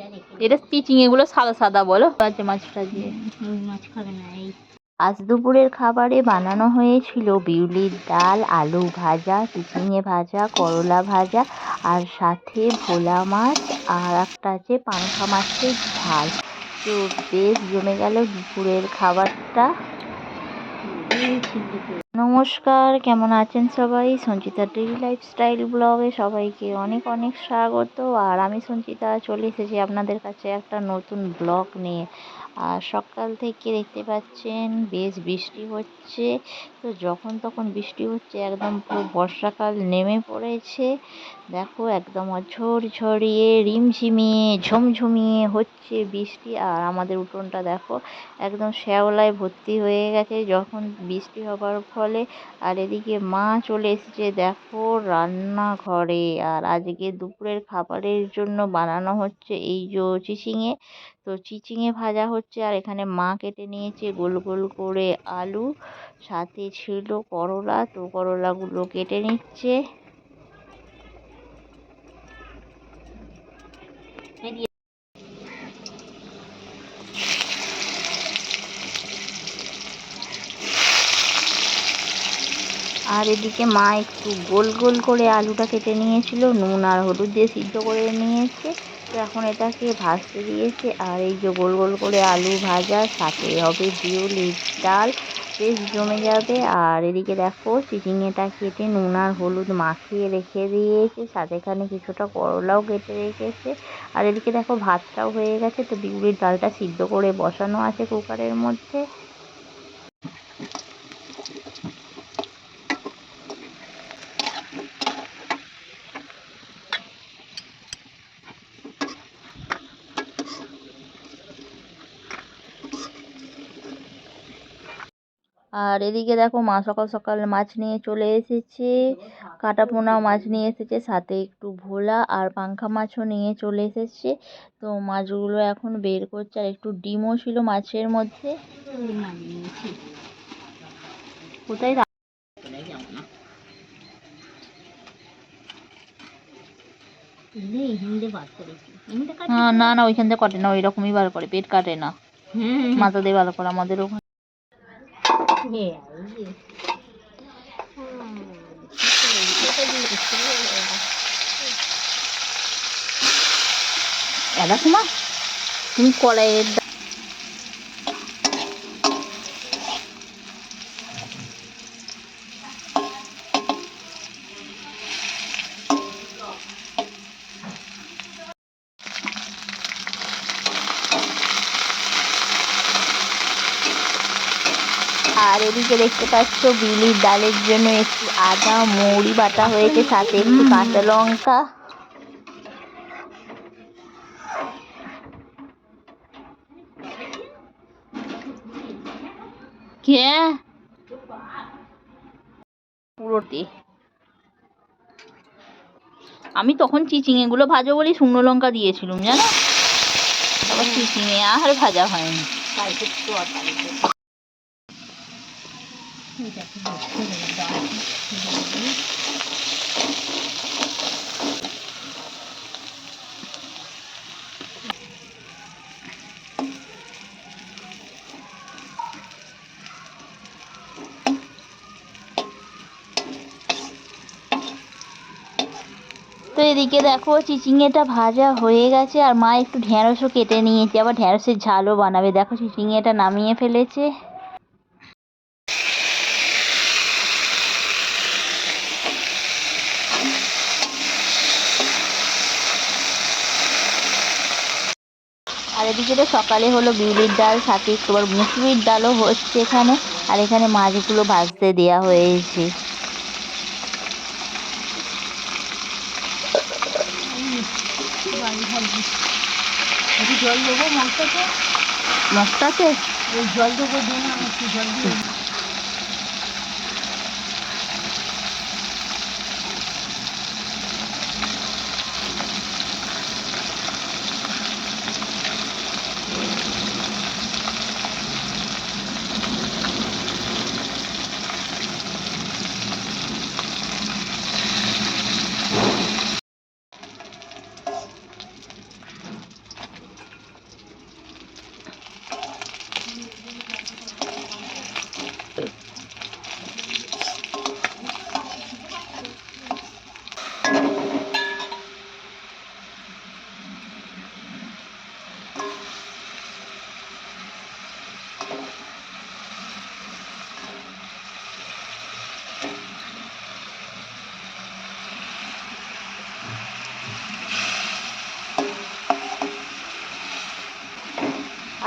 এটা রেখে এগুলো সাদা সাদা বলো। আছে মাছটা দিয়ে। মাছ খাবে না এই। আজ দুপুরের খাবারে বানানো হয়েছিল বিউলির ডাল আলু ভাজা চিচিঙে ভাজা করলা ভাজা আর সাথে ভোলা মাছ আর একটা আছে পাংখা মাছের ঝাল। তো বেশ জমে গেল দুপুরের খাবারটা। নমস্কার, কেমন আছেন সবাই? সঞ্চিতা ডেইলি লাইফস্টাইল ব্লগে সবাইকে অনেক অনেক স্বাগত। আর আমি সঞ্চিতা, চলে এসেছি আপনাদের কাছে একটা নতুন ব্লগ নিয়ে। আর সকাল থেকে দেখতে পাচ্ছেন, বেশ বৃষ্টি হচ্ছে। তো যখন তখন বৃষ্টি হচ্ছে, একদম পুরো বর্ষাকাল নেমে পড়েছে। দেখো, একদম ঝড়ঝড়িয়ে রিমঝিমিয়ে, ঝমঝমিয়ে হচ্ছে বৃষ্টি। আর আমাদের উঠোনটা দেখো, একদম শ্যাওলায় ভর্তি হয়ে গেছে। যখন বৃষ্টি হবার ফলে। আর এদিকে মা চলে এসেছে, দেখো, রান্নাঘরে। আর আজকে দুপুরের খাবারের জন্য বানানো হচ্ছে এই যে চিচিঙে। তো চিচিঙে ভাজা হচ্ছে, আর এখানে মা কেটে নিয়েছে গোল গোল করে আলু। সাথে ছিল করলা, তো করলাগুলো কেটে নিচ্ছে। আর এদিকে মা একটু গোল গোল করে আলুটা কেটে নিয়েছিল, নুন আর হলুদ দিয়ে সিদ্ধ করে নিয়েছে। তো এখন এটাকে ভাজতে দিয়েছে, আর এই যে গোল গোল করে আলু ভাজা, সাথে হবে বিউলির ডাল, বেশ জমে যাবে। আর এদিকে দেখো চিচিঙেটা কেটে নুন আর হলুদ মাখিয়ে রেখে দিয়েছে সাথে এখানে কিছুটা করলাও কেটে রেখেছে। আর এদিকে দেখো, ভাতটাও হয়ে গেছে, তো বিউলির ডালটা সিদ্ধ করে বসানো আছে কুকারের মধ্যে। আর এদিকে দেখো মা সকাল সকাল মাছ নিয়ে চলে এসেছে। কাটা পোনা মাছ নিয়ে এসেছে সাথে একটু ভোলা আর পাঙ্খা মাছও নিয়ে চলে এসেছে। তো মাছগুলো এখন বের করছে আর একটু ডিমও ছিল মাছের মধ্যে। কোথায় না না ওইখান থেকে কাটে না ওইরকমই বার করে পেট কাটে না। হুম। মাথা দিয়ে ভালো করে আমাদের ওখানে 了解。嗯，这个你吃了呀？哎，那？আর এদিকে দেখতে পাচ্ছ বিলির ডালের জন্য একটু আদা মৌরি বাটা হয়েছে সাথে একটু কাঁচা লঙ্কা। কে? পুরোটি। আমি তখন চিচিঙে গুলো ভাজো বলি শুকনো লঙ্কা দিয়েছিলাম জানো? তারপর চিচিঙে আর ভাজা হয়নি কালকে তো আর বাড়িতে তো এদিকে দেখো চিচিঙেটা ভাজা হয়ে গেছে আর মা একটু ঢ্যাঁড়সও কেটে নিয়েছে। আবার ঢ্যাঁড়সের ঝালও বানাবে। দেখো চিচিঙেটা নামিয়ে ফেলেছে। আর এদিকে তো সকালে হলো বিউলির ডাল সাথে একটু আবার মুসুরির ডালও হচ্ছে এখানে আর এখানে মাছগুলো ভাজতে দেওয়া হয়েছে। মশলাতে জল দেবো দিন না একটু জল দিয়ে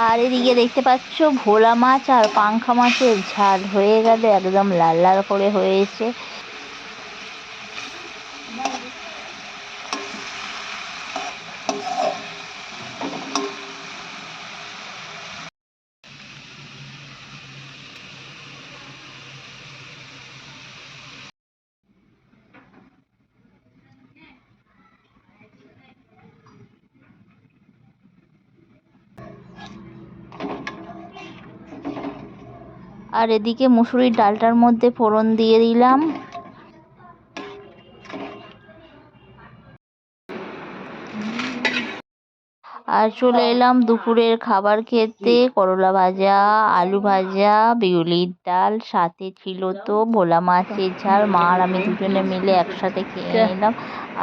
আর এদিকে দেখতে পাচ্ছ ভোলা মাছ আর পাঙ্খা মাছের ঝাল হয়ে গেলে, একদম লাল লাল করে হয়েছে। আর এদিকে মুসুরির ডালটার মধ্যে ফোড়ন দিয়ে দিলাম। আর চলে এলাম দুপুরের খাবার খেতে করলা ভাজা আলু ভাজা বিউলির ডাল সাথে ছিল তো ভোলা মাছের ঝাল। মা আর আমি দুজনে মিলে একসাথে খেয়ে নিলাম।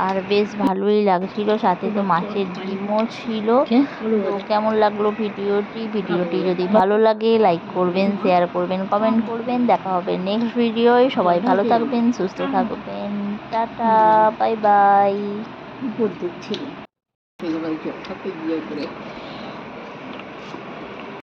আর বেশ ভালোই লাগছিল সাথে তো মাছের ডিমও ছিল। তো কেমন লাগল ভিডিওটি? ভিডিওটি যদি ভালো লাগে লাইক করবেন শেয়ার করবেন কমেন্ট করবেন। দেখা হবে নেক্সট ভিডিওয় সবাই ভালো থাকবেন সুস্থ থাকবেন। টাটা বাই বাই বুদ্ধি ছিল ছোটবেলায় চোখ থাকে বিয়ে করে